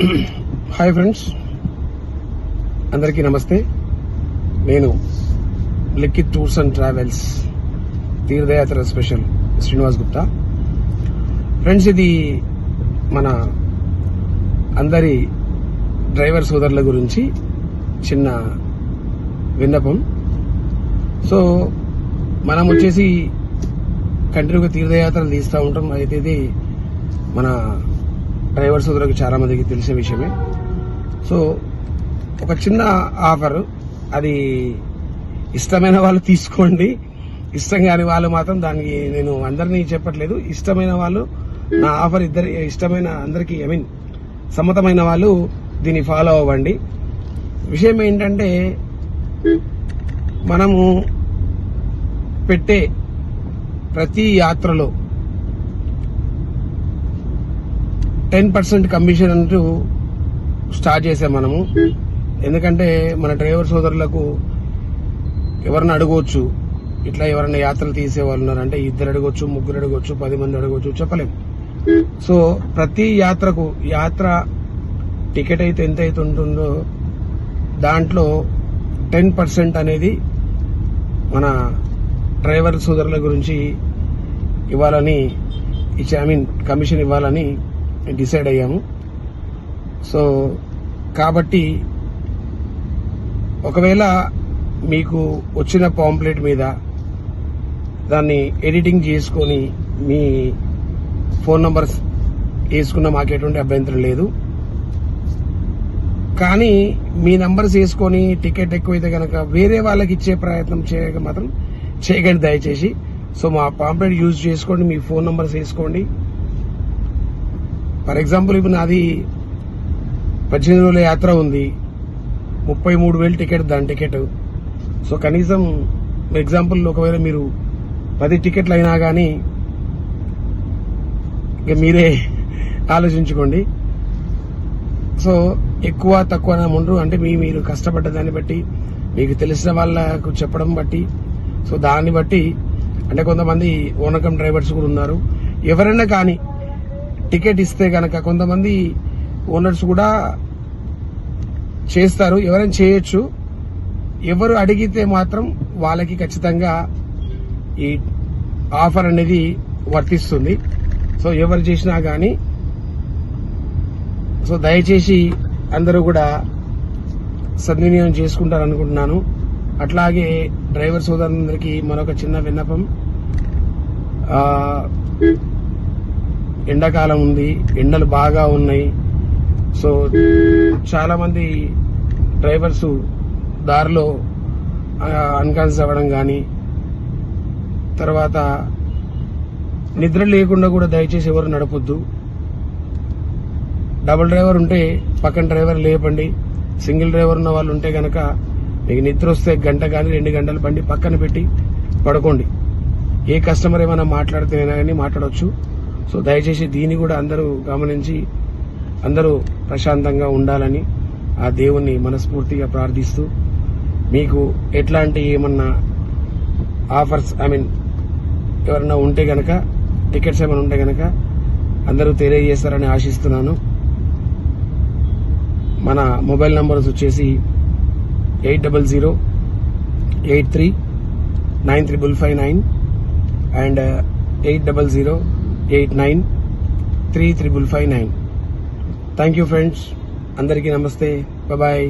Hi friends అందరికీ నమస్తే. నేను లిక్కి టూర్స్ అండ్ ట్రావెల్స్ తీర్థయాత్ర స్పెషల్ శ్రీనివాస్ గుప్తా. ఫ్రెండ్స్ ఇది మన అందరి డ్రైవర్ సోదరుల గురించి చిన్న విన్నపం. సో మనం వచ్చేసి కంటిన్యూగా తీర్థయాత్రలు తీస్తూ ఉంటాం. అయితే ఇది మన డ్రైవర్ సోదరులకు చాలా మందికి విషయమే. సో ఒక చిన్న ఆఫర్ అది ఇష్టమైన వాళ్ళు తీసుకోండి. ఇష్టం కాని వాళ్ళు మాత్రం దానికి నేను అందరినీ చెప్పట్లేదు. ఇష్టమైన వాళ్ళు నా ఆఫర్ ఇద్దరి ఇష్టమైన అందరికీ ఐ మీన్ సమ్మతమైన వాళ్ళు దీన్ని ఫాలో అవ్వండి. విషయం ఏంటంటే మనము పెట్టే ప్రతి యాత్రలో టెన్ పర్సెంట్ కమిషన్ అంటూ స్టార్ట్ చేసాం మనము. ఎందుకంటే మన డ్రైవర్ సోదరులకు ఎవరిని అడగవచ్చు ఇట్లా ఎవరైనా యాత్రలు తీసేవాళ్ళు ఉన్నారంటే ఇద్దరు అడగొచ్చు ముగ్గురు అడగొచ్చు పది మంది అడగొచ్చు చెప్పలేము సో ప్రతి యాత్రకు యాత్ర టికెట్ అయితే ఎంత అయితే ఉంటుందో దాంట్లో టెన్ పర్సెంట్ అనేది మన డ్రైవర్ సోదరుల గురించి ఇవ్వాలని ఐ మీన్ కమిషన్ ఇవ్వాలని డిసైడ్ అయ్యాము. సో కాబట్టి ఒకవేళ మీకు వచ్చిన పాంప్లెట్ మీద దాన్ని ఎడిటింగ్ చేసుకొని మీ ఫోన్ నంబర్స్ వేసుకున్న మాకు ఎటువంటి అభ్యంతరం లేదు. కానీ మీ నంబర్స్ వేసుకొని టికెట్ ఎక్కువైతే కనుక వేరే వాళ్ళకి ఇచ్చే ప్రయత్నం చేయక మాత్రం చేయకండి దయచేసి. సో మా పాంప్లెట్ యూజ్ చేసుకోండి మీ ఫోన్ నంబర్స్ వేసుకోండి. ఫర్ ఎగ్జాంపుల్ ఇప్పుడు నాది పద్దెనిమిది రోజుల యాత్ర ఉంది. ముప్పై మూడు వేలు టికెట్ దాని టికెట్. సో కనీసం ఎగ్జాంపుల్ ఒకవేళ మీరు పది టికెట్లు అయినా కానీ ఇక మీరే ఆలోచించుకోండి. సో ఎక్కువ తక్కువ ఉండరు అంటే మీ మీరు కష్టపడ్డ దాన్ని బట్టి మీకు తెలిసిన వాళ్ళకు చెప్పడం బట్టి సో దాన్ని బట్టి అంటే కొంతమంది ఓనకం డ్రైవర్స్ కూడా ఉన్నారు. ఎవరైనా కానీ టికెట్ ఇస్తే గనక కొంతమంది ఓనర్స్ కూడా చేస్తారు. ఎవరైనా చేయొచ్చు. ఎవరు అడిగితే మాత్రం వాళ్ళకి ఖచ్చితంగా ఈ ఆఫర్ అనేది వర్తిస్తుంది. సో ఎవరు చేసినా కానీ సో దయచేసి అందరూ కూడా సద్వినియోగం చేసుకుంటారు అనుకుంటున్నాను అట్లాగే డ్రైవర్ సోదరులందరికీ మరొక చిన్న విన్నపం. ఆ, ఎండాకాలం ఉంది ఎండలు బాగా ఉన్నాయి. సో చాలా మంది డ్రైవర్స్ దారిలో అన్కాన్షియస్ అవ్వడం కానీ తర్వాత నిద్ర లేకుండా కూడా దయచేసి ఎవరు నడపొద్దు. డబుల్ డ్రైవర్ ఉంటే పక్కన డ్రైవర్ లేపండి. సింగిల్ డ్రైవర్ ఉన్న వాళ్ళు ఉంటే గనక మీకు నిద్ర వస్తే గంట కానీ రెండు గంటలు బండి పక్కన పెట్టి పడుకోండి. ఏ కస్టమర్ ఏమైనా మాట్లాడితేనైనా కానీ మాట్లాడవచ్చు సో దయచేసి దీన్ని కూడా అందరూ గమనించి అందరూ ప్రశాంతంగా ఉండాలని ఆ దేవుణ్ణి మనస్ఫూర్తిగా ప్రార్థిస్తూ మీకు ఎట్లాంటి ఏమన్నా ఆఫర్స్ ఐ మీన్ ఎవరన్నా ఉంటే గనక టికెట్స్ ఏమైనా ఉంటే గనక అందరూ తెలియజేస్తారని ఆశిస్తున్నాను. మన మొబైల్ నంబర్స్ వచ్చేసి eight double zero eight three nine triple five nine and eight double zero eight nine three triple five nine. Thank you friends అందరికీ నమస్తే. బాయ్